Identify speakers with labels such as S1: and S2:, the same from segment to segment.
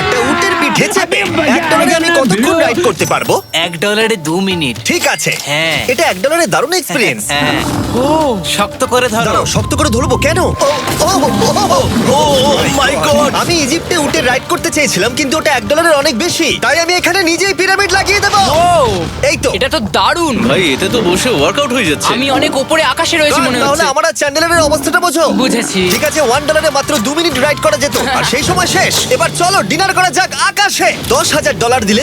S1: একটা উটের পিঠে চেপে এক ডলারে আমি কতক্ষণ রাইড করতে পারব
S2: এক ডলারে দু মিনিট
S1: ঠিক আছে
S2: হ্যাঁ।
S1: এটা এক ডলারে দারুণ এক্সপিরিয়েন্স
S2: হ্যাঁ শক্ত করে ধরো
S1: দাঁড়াও শক্ত করে ধরবো কেন ও ও ও মাই গড আমি ইজিপ্টে উটে রাইড করতে চেয়েছিলাম কিন্তু ওটা এক ডলারের অনেক বেশি তাই আমি এখানে নিজেই পিরামিড লাগিয়ে দেবো এই তো
S3: এটা তো দারুণ
S4: ভাই এতে তো বসে ওয়ার্কআউট হয়ে যাচ্ছে
S3: আমি অনেক উপরে আকাশে রয়েছি মনে
S1: তাহলে
S3: হচ্ছে
S1: আমার আর চ্যান্ডেলের অবস্থাটা বোঝো
S3: বুঝেছি
S1: ঠিক আছে ওয়ান ডলারে মাত্র দু মিনিট রাইড করা যেত আর সেই সময় শেষ এবার চলো ডিনার করা যাক আকাশে দশ হাজার ডলার দিলে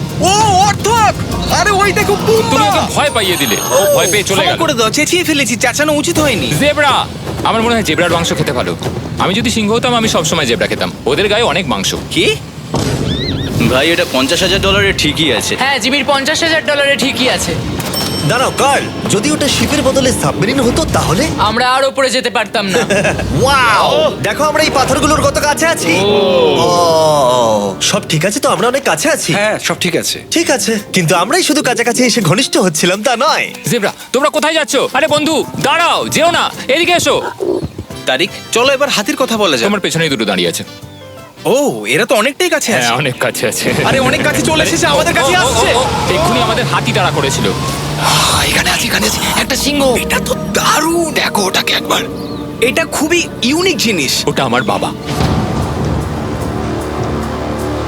S5: ও অর্থক আরে ওই দেখো
S6: তুমি ওকে ভয় পাইয়ে দিলে। ও ভয় পেয়ে চলে গেল।
S5: করে দাও চেঁচিয়ে ফেলেছি চাচানো উচিত হয়নি।
S6: জেব্রা! আমার মনে হয় জেব্রার মাংস খেতে ভালো। আমি যদি সিংহ হতাম আমি সবসময় জেব্রা খেতাম। ওদের গায়ে অনেক মাংস।
S4: কি? ভাই এটা পঞ্চাশ হাজার ডলারের ঠিকই আছে।
S3: হ্যাঁ জিমির পঞ্চাশ হাজার ডলারে ঠিকই আছে।
S1: দাঁড়াও কার্ল যদি ওটা শিপের বদলে সাবমেরিন হতো তাহলে?
S3: আমরা আর উপরে যেতে পারতাম না।
S1: ওয়াও! দেখো আমরা এই পাথরগুলোর কত কাছে আছি? ও। সব ঠিক আছে তো? আমরা অনেক কাছে আছি?
S5: হ্যাঁ সব ঠিক আছে।
S1: ঠিক আছে। কিন্তু আমরাই শুধু কাছাকাছি এসে ঘনিষ্ঠ হচ্ছিলাম তা নয়।
S6: জেব্রা তোমরা কোথায় যাচ্ছ? আরে বন্ধু দাঁড়াও যেও না এদিকে এসো।
S5: তারিক চলো এবার হাতির কথা বলা যাক।
S6: তোমার পেছনেই দুটো দাঁড়িয়ে আছে।
S5: ও এরা তো অনেকটাই কাছে
S6: হ্যাঁ
S5: আছে।
S6: অনেক কাছে আছে।
S5: আরে অনেক কাছে চলে এসেছে আমাদের কাছে আসছে।
S6: এক্ষুনি আমাদের হাতি তাড়া করেছিল।
S5: এখানে আছে এখানে আছে। একটা সিংহ। এটা তো দারুণ। দেখো ওটাকে একবার। এটা খুবই ইউনিক জিনিস।
S6: ওটা আমার বাবা।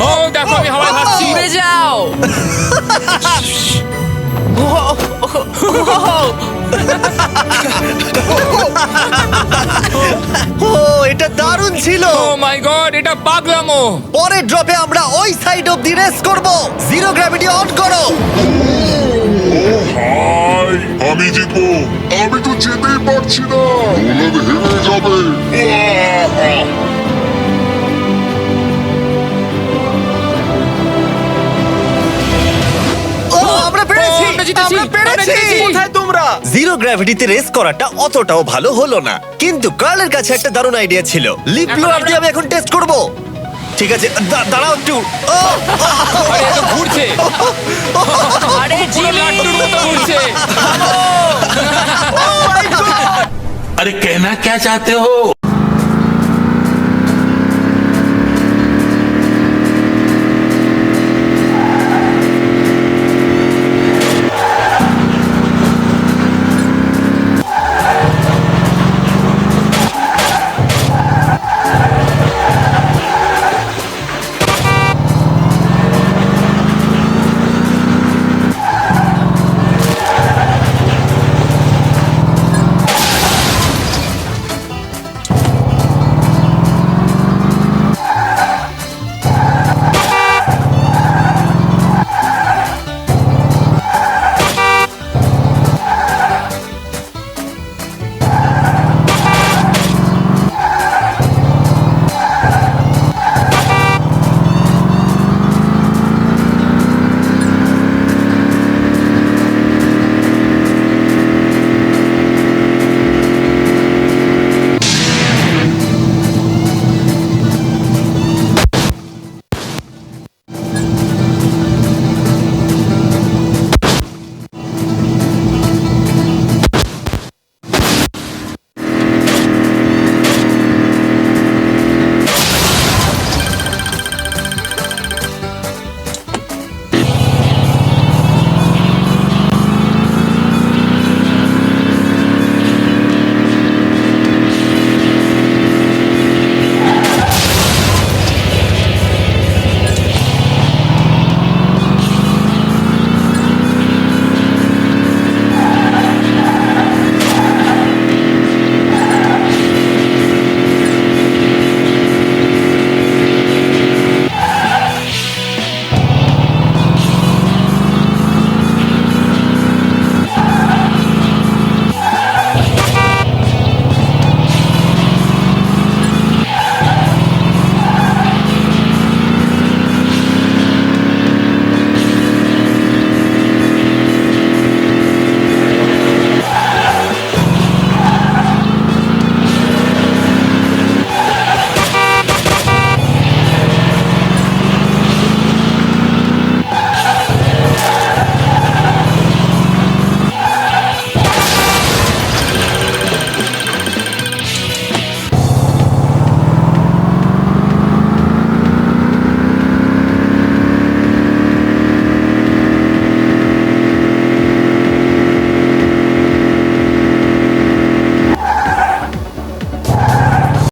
S6: গড ও দেখো আমি হাওয়ায় ভাসছি।
S3: উড়ে যাও।
S1: ও এটা দারুণ ছিল।
S6: ও মাই গড এটা পাগলামো।
S1: পরের ড্রপে আমরা ওই সাইড অফ দি রেস করব। জিরো গ্র্যাভিটি অন করো।
S7: হাই আমি জিতবো। আমি তো যেতেই পারছি না। হেরে যাবে।
S1: গ্র্যাভিটিতে রেস করাটা অতটাও ভালো হলো না কিন্তু কার্লের কাছে একটা দারুণ আইডিয়া ছিল লিপ
S6: এখন
S1: ব্লোয়ার
S6: আমরা-
S1: দিয়ে আমি এখন টেস্ট করব ঠিক আছে দা- দাঁড়াও একটু ও,
S6: আরে এত ঘুরছে
S3: আরে
S6: পুরো
S3: জিমি
S6: লাট্টুর মতো ঘুরছে
S8: अरे कहना क्या चाहते हो